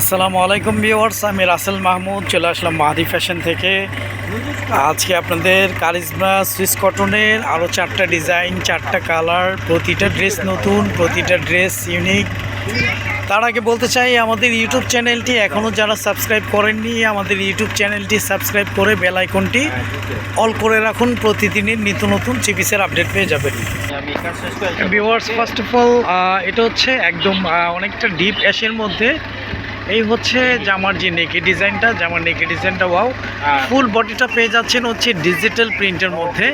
আসসালামু আলাইকুম ভিউয়ার্স, আমি রাসেল মাহমুদ, চলে আসলাম মাহাদি ফ্যাশন থেকে। আজকে আপনাদের কারিজমা, সুইস কটনের আরও চারটা ডিজাইন, চারটা কালার, প্রতিটা ড্রেস নতুন, প্রতিটা ড্রেস ইউনিক। তার আগে বলতে চাই, আমাদের ইউটিউব চ্যানেলটি এখনও যারা সাবস্ক্রাইব করেননি, আমাদের ইউটিউব চ্যানেলটি সাবস্ক্রাইব করে বেল আইকনটি অল করে রাখুন। প্রতিদিনের নিত্য নতুন চিপিসের আপডেট পেয়ে যাবেন। ভিউয়ার্স ফার্স্ট অফ অল এটা হচ্ছে একদম অনেকটা ডিপ অ্যাশের মধ্যে এই হচ্ছে জামার যে নেকি ডিজাইনটা জামার নেকি ডিজাইনটা ওয়াও। ফুল বডিটা পেয়ে যাচ্ছেন হচ্ছে ডিজিটাল প্রিন্টের মধ্যে।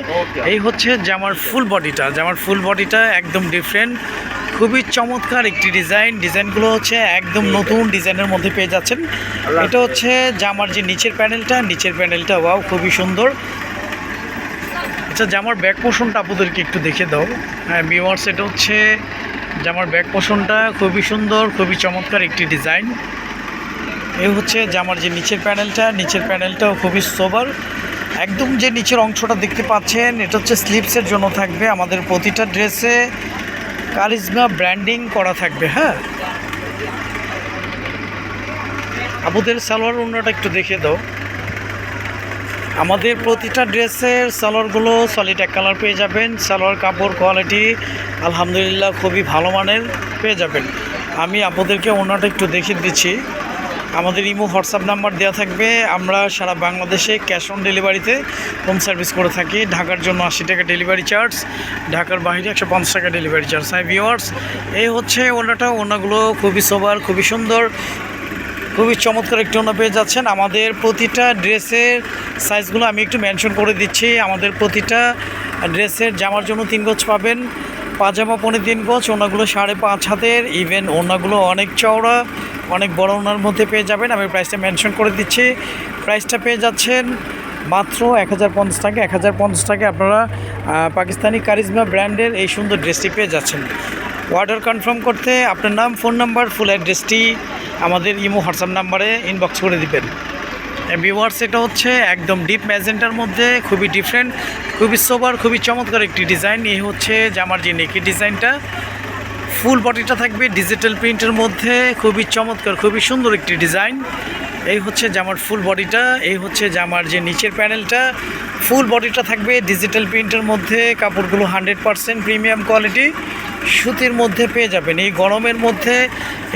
এই হচ্ছে জামার ফুল বডিটা জামার ফুল বডিটা একদম ডিফারেন্ট খুবই চমৎকার একটি ডিজাইন। ডিজাইনগুলো হচ্ছে একদম নতুন ডিজাইনের মধ্যে পেয়ে যাচ্ছেন। এটা হচ্ছে জামার যে নিচের প্যানেলটা নিচের প্যানেলটা ওয়াও খুবই সুন্দর। আচ্ছা জামার ব্যাক পোর্শনটা আপনাদেরকে একটু দেখে দাও। হ্যাঁ ভিউয়ার্স এটা হচ্ছে জামার ব্যাক পোর্শনটা খুবই সুন্দর খুবই চমৎকার একটি ডিজাইন। এই হচ্ছে জামার যে নিচের প্যানেলটা, নিচের প্যানেলটাও খুবই সোবার একদম যে নিচের অংশটা দেখতে পাচ্ছেন, এটা হচ্ছে স্লিপসের জন্য থাকবে। আমাদের প্রতিটা ড্রেসে কারিজমা ব্র্যান্ডিং করা থাকবে হ্যাঁ? আপুদের সালোয়ার অন্যটা একটু দেখে দাও। আমাদের প্রতিটা ড্রেসের সালোয়ারগুলো সলিড এক কালার পেয়ে যাবেন। সালোয়ার কাপড় কোয়ালিটি আলহামদুলিল্লাহ খুবই ভালো মানের পেয়ে যাবেন। আমি আপনাদেরকে অন্যটা একটু দেখিয়ে দিচ্ছি। আমাদের ইমো, হোয়াটসঅ্যাপ নাম্বার দেওয়া থাকবে। আমরা সারা বাংলাদেশে ক্যাশ অন ডেলিভারিতে হোম সার্ভিস করে থাকি। ঢাকার জন্য আশি টাকা ডেলিভারি চার্জ ঢাকার বাইরে একশো পঞ্চাশ টাকা ডেলিভারি চার্জ হাই ভিওয়ার্স এই হচ্ছে ওনাটা। ওনাগুলো খুবই সোবার খুবই সুন্দর, খুবই চমৎকার একটি ওনা পেয়ে যাচ্ছেন। আমাদের প্রতিটা ড্রেসের সাইজগুলো আমি একটু মেনশন করে দিচ্ছি। আমাদের প্রতিটা ড্রেসের জামার জন্য তিন গজ পাবেন। পাজামা পনে তিন গজ, ওনাগুলো সাড়ে পাঁচ হাতের। ইভেন ওনাগুলো অনেক চওড়া। অনেক বড় ওনার মধ্যে পেয়ে যাবেন। আমি প্রাইসটা মেনশন করে দিচ্ছি। প্রাইসটা পেয়ে যাচ্ছেন মাত্র এক হাজার পঞ্চাশ টাকা। এক হাজার পঞ্চাশ টাকা আপনারা পাকিস্তানি কারিজমা ব্র্যান্ডের এই সুন্দর ড্রেসটি পেয়ে যাচ্ছেন। অর্ডার কনফার্ম করতে আপনার নাম ফোন নাম্বার ফুল অ্যাড্রেসটি আমাদের ইমো হোয়াটসঅ্যাপ নাম্বারে ইনবক্স করে দিবেন। ভিউয়ার্স এটা হচ্ছে একদম ডিপ ম্যাজেন্টার মধ্যে, খুবই ডিফারেন্ট খুবই সোবার খুবই চমৎকার একটি ডিজাইন এই হচ্ছে জামার যে নেকি ডিজাইনটা ফুল বডিটা থাকবে ডিজিটাল প্রিন্টের মধ্যে। খুবই চমৎকার, খুবই সুন্দর একটি ডিজাইন। এই হচ্ছে জামার ফুল বডিটা, এই হচ্ছে জামার যে নিচের প্যানেলটা। ফুল বডিটা থাকবে ডিজিটাল প্রিন্টের মধ্যে, কাপড়গুলো হান্ড্রেড পারসেন্ট প্রিমিয়াম কোয়ালিটি। সুতির মধ্যে পেয়ে যাবেন, এই গরমের মধ্যে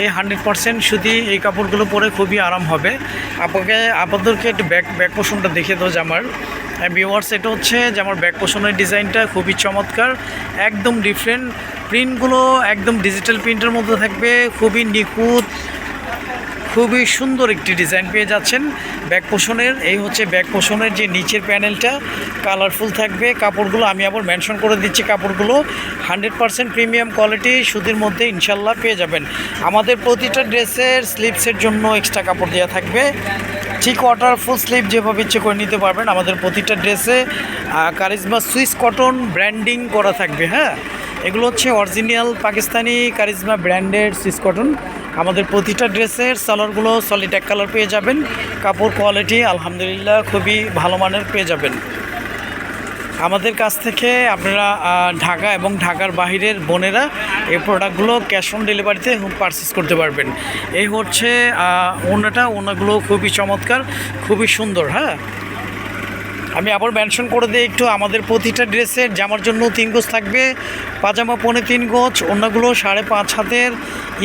এই হান্ড্রেড পারসেন্ট সুতি, এই কাপড়গুলো পরে খুবই আরাম হবে। আপনাকে, আপনাদেরকে একটু ব্যাক ব্যাক পোষণটা দেখে দাও জামার ভিওয়ার্স এটা হচ্ছে জামার ব্যাক পোষণের ডিজাইনটা খুবই চমৎকার, একদম ডিফারেন্ট প্রিন্টগুলো একদম ডিজিটাল প্রিন্টের মধ্যে থাকবে, খুবই নিখুঁত, খুবই সুন্দর একটি ডিজাইন পেয়ে যাচ্ছেন ব্যাক পোষণের এই হচ্ছে ব্যাক পোষণের যে নিচের প্যানেলটা কালারফুল থাকবে। কাপড়গুলো আমি আবার মেনশন করে দিচ্ছি, কাপড়গুলো হান্ড্রেড পারসেন্ট প্রিমিয়াম কোয়ালিটি সুতির মধ্যে ইনশাল্লাহ পেয়ে যাবেন। আমাদের প্রতিটা ড্রেসের স্লিপসের জন্য এক্সট্রা কাপড় দেওয়া থাকবে। ঠিক ওয়াটার ফুল স্লিপ যেভাবে ইচ্ছে করে নিতে পারবেন, আমাদের প্রতিটা ড্রেসে কারিজমা সুইস কটন ব্র্যান্ডিং করা থাকবে হ্যাঁ? এগুলো হচ্ছে অরিজিনাল পাকিস্তানি কারিজমা ব্র্যান্ডের সুইস কটন। আমাদের প্রতিটা ড্রেসের সালোয়ারগুলো সলিড এক কালার পেয়ে যাবেন। কাপড় কোয়ালিটি আলহামদুলিল্লাহ, খুবই ভালো মানের পেয়ে যাবেন। আমাদের কাছ থেকে আপনারা ঢাকা এবং ঢাকার বাহিরের বোনেরা এই প্রোডাক্টগুলো ক্যাশ অন ডেলিভারিতে পারচেস করতে পারবেন। এই হচ্ছে ওনাটা, ওনাগুলো খুবই চমৎকার, খুবই সুন্দর হ্যাঁ? আমি আবার মেনশন করে দিই একটু, আমাদের প্রতিটা ড্রেসের জামার জন্য তিন গোজ থাকবে, পাজামা পনে তিন গোজ ওড়নাগুলো সাড়ে পাঁচ হাতের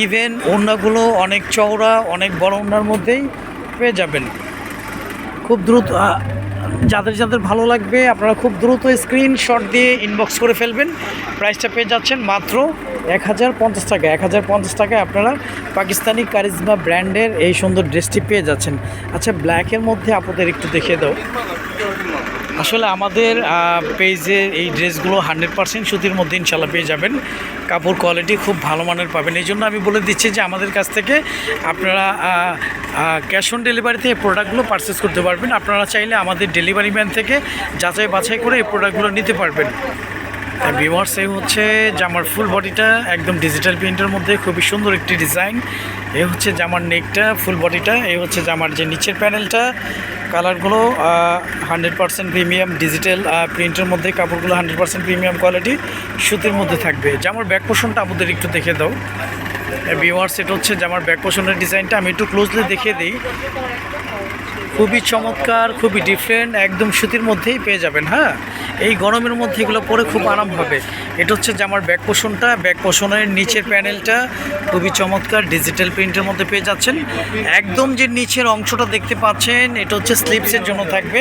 ইভেন ওড়নাগুলো অনেক চওড়া, অনেক বড় ওড়নার মধ্যেই পেয়ে যাবেন। খুব দ্রুত যাদের যাদের ভালো লাগবে, আপনারা খুব দ্রুত স্ক্রিনশট দিয়ে ইনবক্স করে ফেলবেন। প্রাইসটা পেয়ে যাচ্ছেন মাত্র এক হাজার পঞ্চাশ টাকা। এক হাজার পঞ্চাশ টাকায় আপনারা পাকিস্তানি কারিজমা ব্র্যান্ডের এই সুন্দর ড্রেসটি পেয়ে যাচ্ছেন। আচ্ছা ব্ল্যাকের মধ্যে আপনাদের একটু দেখিয়ে দাও। আসলে আমাদের পেজে এই ড্রেসগুলো হান্ড্রেড পার্সেন্ট সুতির মধ্যে ইনশাল্লাহ পেয়ে যাবেন। কাপড় কোয়ালিটি খুব ভালো মানের পাবেন। এই জন্য আমি বলে দিচ্ছি যে আমাদের কাছ থেকে আপনারা ক্যাশ অন ডেলিভারিতে এই প্রোডাক্টগুলো পারচেস করতে পারবেন। আপনারা চাইলে আমাদের ডেলিভারি ম্যান থেকে যাচাই বাছাই করে এই প্রোডাক্টগুলো নিতে পারবেন। ভিওয়ার্স এই হচ্ছে জামার ফুল বডিটা একদম ডিজিটাল প্রিন্টের মধ্যে, খুবই সুন্দর একটি ডিজাইন এই হচ্ছে জামার নেকটা ফুল বডিটা এই হচ্ছে জামার যে নিচের প্যানেলটা কালারগুলো হান্ড্রেড পার্সেন্ট প্রিমিয়াম ডিজিটাল প্রিন্টের মধ্যে কাপড়গুলো হান্ড্রেড পারসেন্ট প্রিমিয়াম কোয়ালিটি সুতির মধ্যে থাকবে। জামার ব্যাক পোষণটা আমাদের একটু দেখে দাও। ভিওয়ার সেট হচ্ছে জামার ব্যাক পোষণের ডিজাইনটা আমি একটু ক্লোজলি দেখে দিই। খুবই চমৎকার, খুবই ডিফারেন্ট একদম সুতির মধ্যেই পেয়ে যাবেন হ্যাঁ? এই গরমের মধ্যে এগুলো পরে খুব আরাম হবে। এটা হচ্ছে জামার ব্যাক পোষণটা ব্যাক পোষণের নিচের প্যানেলটা খুবই চমৎকার ডিজিটাল প্রিন্টের মধ্যে পেয়ে যাচ্ছেন। একদম যে নিচের অংশটা দেখতে পাচ্ছেন, এটা হচ্ছে স্লিপসের জন্য থাকবে।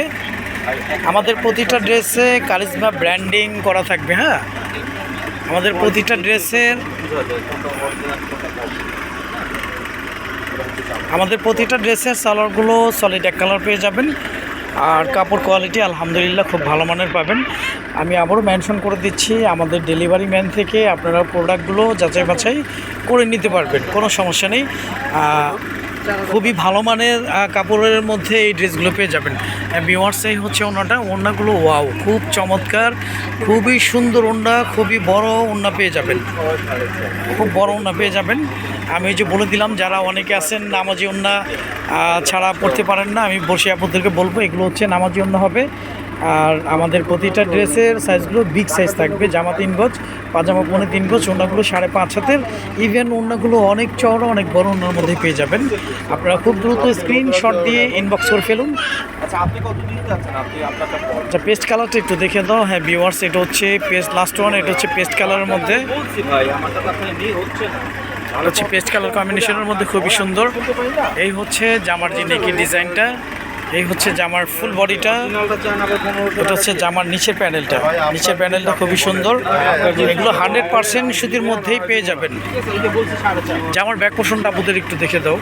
আমাদের প্রতিটা ড্রেসে কারিজমা ব্র্যান্ডিং করা থাকবে হ্যাঁ? আমাদের প্রতিটা ড্রেসের আমাদের প্রতিটা ড্রেসের সালোয়ারগুলো সলিড এক কালার পেয়ে যাবেন। আর কাপড় কোয়ালিটি আলহামদুলিল্লাহ খুব ভালো মানের পাবেন। আমি আবারও মেনশন করে দিচ্ছি, আমাদের ডেলিভারি ম্যান থেকে আপনারা প্রোডাক্টগুলো যাচাই বাছাই করে নিতে পারবেন, কোনো সমস্যা নেই। খুবই ভালো মানের কাপড়ের মধ্যে এই ড্রেসগুলো পেয়ে যাবেন। বিওয়ার্স এই হচ্ছে ওনাটা ওনাগুলো ওয়াও খুব চমৎকার খুবই সুন্দর ওন্না খুবই বড় ওন্না পেয়ে যাবেন। খুব বড় ওন্না পেয়ে যাবেন। আমি যে বলে দিলাম যারা অনেকে আছেন নামাজি আহ, ছাড়া পড়তে পারেন না আমি বসে আপনাদেরকে বলব এগুলো হচ্ছে নামাজি ওন্না হবে। আর আমাদের প্রতিটা ড্রেসের সাইজগুলো বিগ সাইজ থাকবে। জামা তিন গজ পাজামা পনে তিন গজ ওনাগুলো সাড়ে পাঁচ হাতের। ইভেন ওনাগুলো অনেক চওড়া অনেক বড় ওনার মধ্যে পেয়ে যাবেন। আপনারা খুব দ্রুত স্ক্রিনশট দিয়ে ইনবক্স করে ফেলুন। আচ্ছা আপনি কত দিতে যাচ্ছেন আপনি আচ্ছা পেস্ট কালারটা একটু দেখে দাও। হ্যাঁ ভিউয়ার্স এটা হচ্ছে পেস্ট লাস্ট ওয়ান এটা হচ্ছে পেস্ট কালারের মধ্যে। ভাই আমারটা আপনার নিয়ে হচ্ছে না। হচ্ছে পেস্ট কালার কম্বিনেশনের মধ্যে খুবই সুন্দর। এই হচ্ছে জামার যে নেকি ডিজাইনটা এই হচ্ছে জামার ফুল বডিটা এটা হচ্ছে জামার নিচের প্যানেলটা নিচের প্যানেলটা খুবই সুন্দর। এগুলো হান্ড্রেড পার্সেন্ট সুতির মধ্যেই পেয়ে যাবেন। জামার ব্যাক পোষণটা আপনাদের একটু দেখে দাও।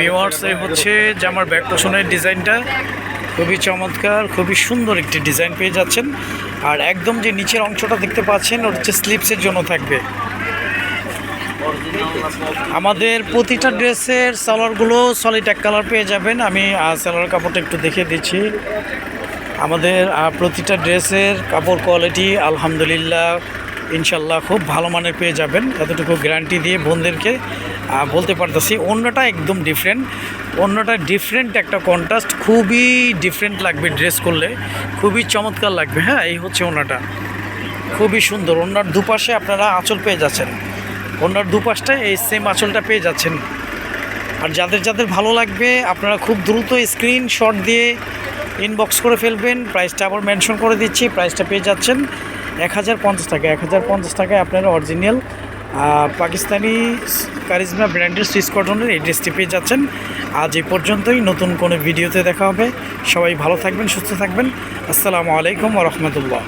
ভিওয়ার্স এই হচ্ছে জামার ব্যাক পোষণের ডিজাইনটা খুবই চমৎকার, খুবই সুন্দর একটি ডিজাইন পেয়ে যাচ্ছেন। আর একদম যে নিচের অংশটা দেখতে পাচ্ছেন, ওটা হচ্ছে স্লিপসের জন্য থাকবে। আমাদের প্রতিটা ড্রেসের সালোয়ারগুলো সলিড এক কালার পেয়ে যাবেন। আমি সালোয়ার কাপড়টা একটু দেখে দিচ্ছি। আমাদের প্রতিটা ড্রেসের কাপড় কোয়ালিটি আলহামদুলিল্লাহ ইনশাল্লাহ খুব ভালো মানের পেয়ে যাবেন। এতটুকু গ্যারান্টি দিয়ে বোনদেরকে বলতে পারতেছি, অন্যটা একদম ডিফারেন্ট অন্যটা ডিফারেন্ট একটা কন্ট্রাস্ট খুবই ডিফারেন্ট লাগবে ড্রেস করলে। খুবই চমৎকার লাগবে। হ্যাঁ এই হচ্ছে অন্যটা খুবই সুন্দর। ওনার দুপাশে আপনারা আঁচল পেয়ে যাচ্ছেন। ওনার দুপাশটায় এই সেম আঁচলটা পেয়ে যাচ্ছেন। আর যাদের যাদের ভালো লাগবে, আপনারা খুব দ্রুত স্ক্রিনশট দিয়ে ইনবক্স করে ফেলবেন। প্রাইসটা আবার মেনশন করে দিচ্ছি প্রাইসটা পেয়ে যাচ্ছেন এক হাজার পঞ্চাশ টাকা। এক হাজার পঞ্চাশ টাকায় আপনারা অরিজিনাল পাকিস্তানি কারিজমা ব্র্যান্ডের সুইস কটনের এই ড্রেসটি পেয়ে যাচ্ছেন। আজ এই পর্যন্তই, নতুন কোনো ভিডিওতে দেখা হবে। সবাই ভালো থাকবেন, সুস্থ থাকবেন। আসসালামু আলাইকুম রহমতুল্লাহ।